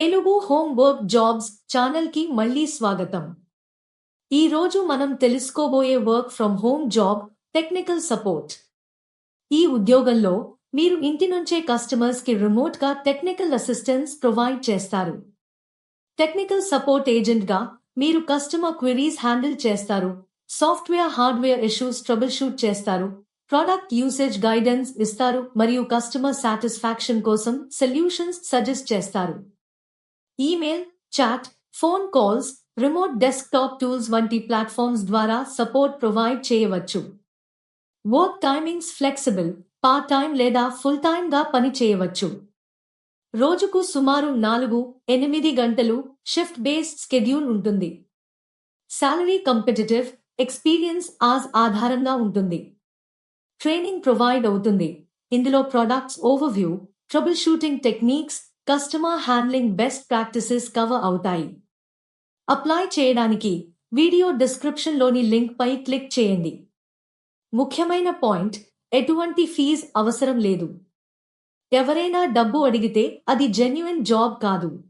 Telugu home work jobs ఛానల్కి మళ్ళీ స్వాగతం. ఈ రోజు మనం తెలుసుకోబోయే work from home job technical support. ఈ ఉద్యోగంలో మీరు ఇంటి నుంచే కస్టమర్స్కి రిమోట్గా టెక్నికల్ అసిస్టెన్స్ ప్రొవైడ్ చేస్తారు. టెక్నికల్ సపోర్ట్ ఏజెంట్గా మీరు కస్టమర్ క్వెరీస్ హ్యాండిల్ చేస్తారు software hardware issues troubleshoot చేస్తారు ప్రోడక్ట్ యూసేజ్ గైడెన్స్ ఇస్తారు మరియు కస్టమర్ సాటిస్ఫాక్షన్ కోసం సొల్యూషన్స్ సజెస్ట్ చేస్తారు. Email chat phone calls remote desktop tools వంటి ప్లాట్ఫామ్స్ ద్వారా సపోర్ట్ ప్రొవైడ్ చేయవచ్చు. Work timings flexible part time లేదా ఫుల్ టైమ్గా పని చేయవచ్చు. రోజుకు సుమారు నాలుగు ఎనిమిది గంటలు షిఫ్ట్ బేస్డ్ స్కెడ్యూల్ ఉంటుంది. శాలరీ కంపిటిటివ్ ఎక్స్పీరియన్స్ ఆజ్ ఆధారంగా ఉంటుంది. ట్రైనింగ్ ప్రొవైడ్ అవుతుంది. ఇందులో products overview trouble shooting techniques customer handling best practices cover అవుతాయి. అప్లై చేయడానికి వీడియో డిస్క్రిప్షన్లోని లింక్ పై క్లిక్ చేయండి. ముఖ్యమైన పాయింట్ ఎటువంటి ఫీజ్ అవసరం లేదు. ఎవరైనా డబ్బు అడిగితే అది జెన్యున్ జాబ్ కాదు.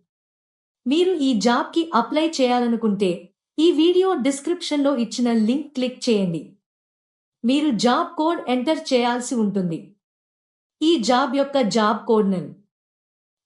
మీరు ఈ జాబ్కి అప్లై చేయాలనుకుంటే ఈ వీడియో డిస్క్రిప్షన్లో ఇచ్చిన లింక్ క్లిక్ చేయండి. మీరు జాబ్ కోడ్ ఎంటర్ చేయాల్సి ఉంటుంది. ఈ జాబ్ యొక్క జాబ్ కోడ్ నెల్